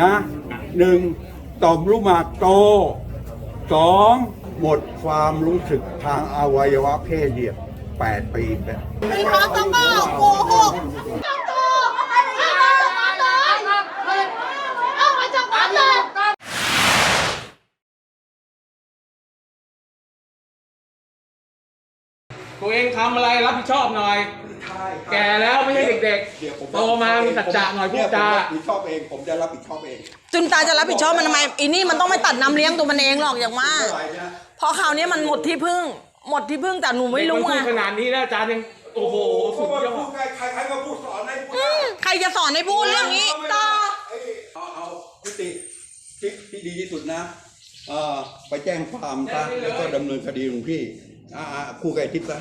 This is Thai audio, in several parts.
นะหนึ่งต่อมลูกหมากโตสองหมดความรู้สึกทางอวัยวะเพศเนี่ยแปดปีแบบมีพาสมอโกหกเจ้าตัวเอาไปจากวัดเลยเอาไปจากวัดเลย ตัวเองทำอะไรรับผิดชอบหน่อยแก่แล้วไม่ใช่เด็กๆโตมามีสัจจะหน่อยพูดจารับผิดชอบเองผมจะรับผิดชอบเองจุนตาจะรับผิดชอบมันทำไมอีนี่มันต้องไม่ตัดน้ำเลี้ยงตัวมันเองหรอกอย่างว่าเท่าไหร่นะเพราะคราวนี้มันหมดที่พึ่ง หมดที่พึ่งแต่หนูไม่รู้เด็กไงนพูดขนาดนี้แล้วอาจารย์ยังโอ้โหสุดยอพูดดใครใครก็พูดสอนให้พูดอืมใครจะสอนให้พูดเรื่องนี้ต่อเอาเอาพฤติที่ที่ดีที่สุดนะเอ่อไปแจ้งความซะแล้วก็ดำเนินคดีหลวงพี่ อ่าอ่าคู่ไก่ทิพย์ซะ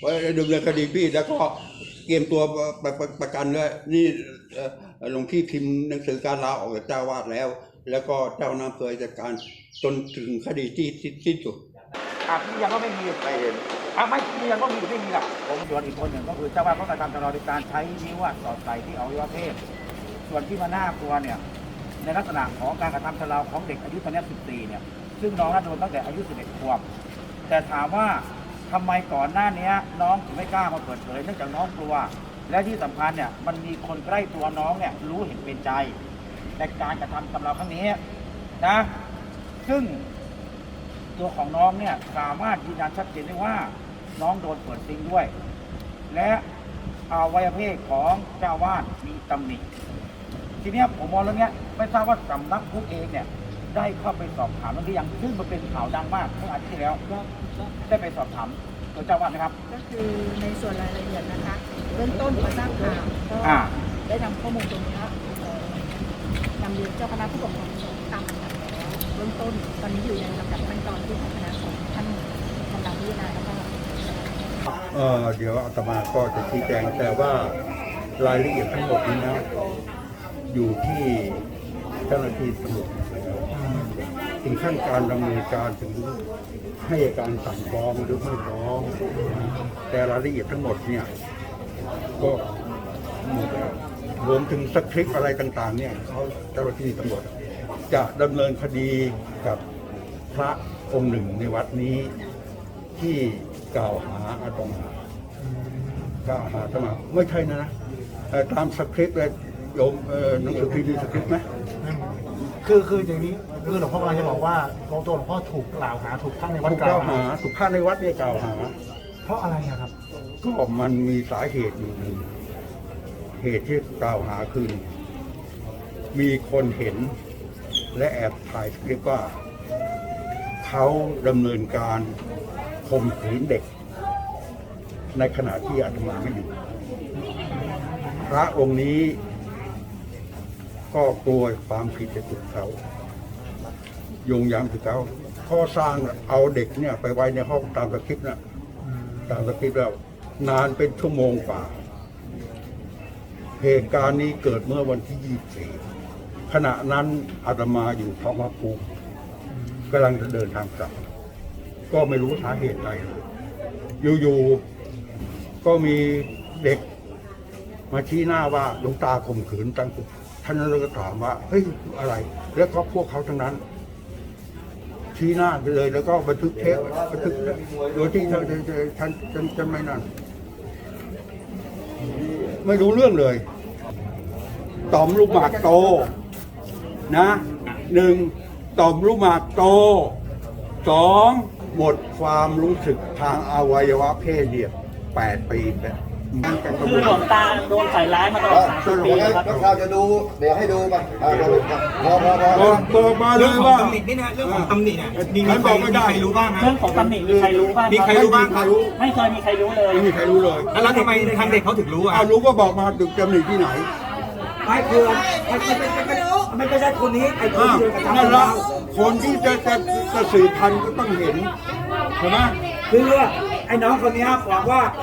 ไว้ดำเนินคดีพี่แล้วก็เตรียมตัวประประประกันด้วยนี่หลวงพี่พิมพ์หนังสือการลาออกจากเจ้าวาดแล้ว แล้วก็เจ้าหน้าเคยจัดการจนถึงคดีที่สิ้นสุดอะพี่ยังก็ไม่มีไม่เห็นอะไม่พี่ยังก็มีหรือไม่มีล่ะผมส่วนอีกคนหนึ่งก็คือเจ้าว่าเขากระทำตลอดการใช้นิ้วสอดใส่ที่อวัยวะเพศส่วนที่มาหน้ากลัวเนี่ยในลักษณะของการกระทำชำเราของเด็กอายุตอนนี้14เนี่ยซึ่งน้องน่าโดนตั้งแต่อายุ11ขวบ แต่ถามว่าทำไมก่อนหน้านี้น้องถึงไม่กล้ามาเปิดเผยเนื่องจากน้องกลัว และที่สำคัญเนี่ยมันมีคนใกล้ตัวน้องเนี่ยรู้เห็นเป็นใจในการกระทำชำเราครั้งนี้นะ ซึ่งตัวของน้องเนี่ยสามารถยืนยันชัดเจนได้ว่าน้องโดนเปิดซิงด้วย และอาวัยเพศของเจ้าวาดมีตำหนิทีนี้ผมมองเรื่องเนี้ยไม่ทราบว่าสำนักพุทเองเนี่ย ได้เข้าไปสอบถามเรื่องที่ยังซึ่งมันเป็นข่าวดังมากเมื่ออาทิตย์ที่แล้วได้ไปสอบถามตัวเจ้าวาดไหมครับ ก็คือในส่วนรายละเอียดนะคะเบื้องต้นพอทราบข่าวก็อ่า ได้นำข้อมูลตรงนี้เอ่อนำเรียนเจ้าคณะผู้ปกครองสงฆ์ตามลำดับแล้วเบื้องต้นตอนนี้อยู่ในลำดับขั้นตอนที่ทางคณะสงฆ์ท่านกำลังพิจารณาแล้วก็ เออเดี๋ยวอาตมาก็จะชี้แจงแต่ว่ารายละเอียดทั้งหมดนี้นะ อยู่ที่เจ้าหน้าที่ตำรวจ ถึงขั้นการดำเนินการถึงให้การสั่งฟ้องหรือไม่ฟ้อง แต่รายละเอียดทั้งหมดเนี่ยก็รวมถึงสคริปต์อะไรต่างๆ เนี่ยเขาเจ้าหน้าที่ตำรวจจะดำเนินคดีกับพระองค์หนึ่งในวัดนี้ ที่กล่าวหาอาตมา กล่าวหาอาตมาไม่ใช่นะนะตามสคริปต์เลยโยมหนังสือพิมพ์มีสคริปต์ไหม คือคืออย่างนี้คือหลวงพ่อกำลังจะบอกว่าตัวตัวหลวงพ่อถูกกล่าวหาถูกท่านในวัดถูกกกล่าล่าววหาหาถูกพระในวัดเนี่ยกล่าวหา เพราะอะไรอะครับ ก็มันมีสาเหตุอยู่หนึ่งเหตุที่กล่าวหาคือ มีคนเห็น และแอบถ่ายสคริปต์ว่า เขาดำเนินการข่มขืนเด็ก ในขณะที่อาตมาไม่อยู่ พระองค์นี้ ก็กลัวความผิดจะถูกเขาโยงยามถูกเขาข้อสร้างเอาเด็กเนี่ย ไปไว้ในห้องตามสคริปต์นะตามสคริปต์แล้ว นานเป็นชั่วโมงกว่า เหตุการณ์นี้เกิดเมื่อวันที่24ขณะนั้นอาตมาอยู่ท้องพระภูมิกำลังจะเดินทางกลับ ก็ไม่รู้สาเหตุใดเลยอยู่ๆก็มีเด็กมาชี้หน้าว่าหลวงตาข่มขืนตั้งกุ ท่านเลยก็ถามว่าเฮ้ยอะไร แล้วก็พวกเขาทั้งนั้น ชี้หน้าไปเลย แล้วก็บันทึกเทปบันทึกโดยที่ท่านท่านท่านไม่นั่นไม่รู้เรื่องเลยต่อมลูกหมากโต นะหนึ่งต่อมลูกหมากโตสองหมดความรู้สึกทางอวัยวะเพศเนี่ยแปดปีแล้วมันกันกระบ คือวนหลวงตาโดนใส่ร้ายมาตลอดสามสิบปีนะครับเราจะดู เดี๋ยวให้ดูไปอ่าพอพอพอบอกบอกมาเลยว่าตำหนินี่นะเรื่องของตำหนิเนี่ยมีฉันบอกไม่ได้ใครรู้บ้างนะเรื่องของตำหนิมีใครรู้บ้างมีใครรู้บ้างใครรู้ไม่เคยมีใครรู้เลยไม่มีใครรู้เลยแล้วทำไมทางเด็กเขาถึงรู้อะเอารู้ก็บอกมาดึกจำหนีที่ไหนไม่คือมันมันมันมันไม่ใช่คนนี้ไอ้คนอ้าวที่กระทำนั่นละเราคนที่จะจะจะสืบพันธุ์ก็ต้องเห็นใช่ไหมคือว่าไอ้น้องคนเนี้ยบอกว่าเ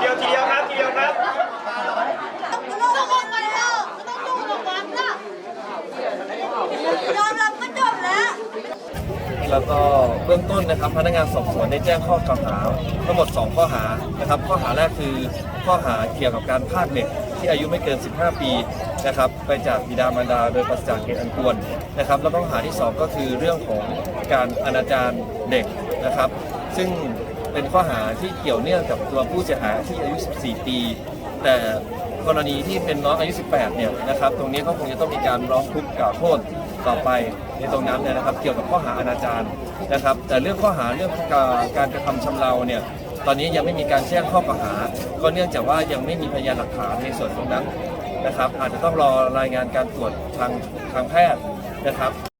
เดียวทีเดียวครับทีเดียวครับต้องคนไปเถอะไม่ต้องสู้กับวัดนะยอมรับก็จบแล้วแล้วก็เบื้องต้นนะครับพนักงานสอบสวนได้แจ้งข้อกล่าวหาทั้งหมด 2 ข้อหานะครับ ข้อหาแรกคือข้อหาเกี่ยวกับการพรากเด็กที่อายุไม่เกิน 15 ปีนะครับไปจากบิดามารดาโดยปราศจากเหตุอันควรนะครับ แล้วก็ข้อหาที่ 2 ก็คือเรื่องของการอนาจารเด็กนะครับ ซึ่งเป็นข้อหาที่เกี่ยวเนื่องกับตัวผู้เสียหายที่อายุ 14 ปี แต่กรณีที่เป็นน้องอายุ 18 เนี่ยนะครับ ตรงนี้ก็คงจะต้องมีการร้องทุกข์กล่าวโทษต่อไปในตรงนั้นเนี่ยนะครับ เกี่ยวกับข้อหาอนาจารนะครับ แต่เรื่องข้อหาเรื่องการกระทำชำเราเนี่ย ตอนนี้ยังไม่มีการแจ้งข้อกล่าวหา ก็เนื่องจากว่ายังไม่มีพยานหลักฐานในส่วนตรงนั้นนะครับ อาจจะต้องรอรายงานการตรวจทางทางแพทย์นะครับ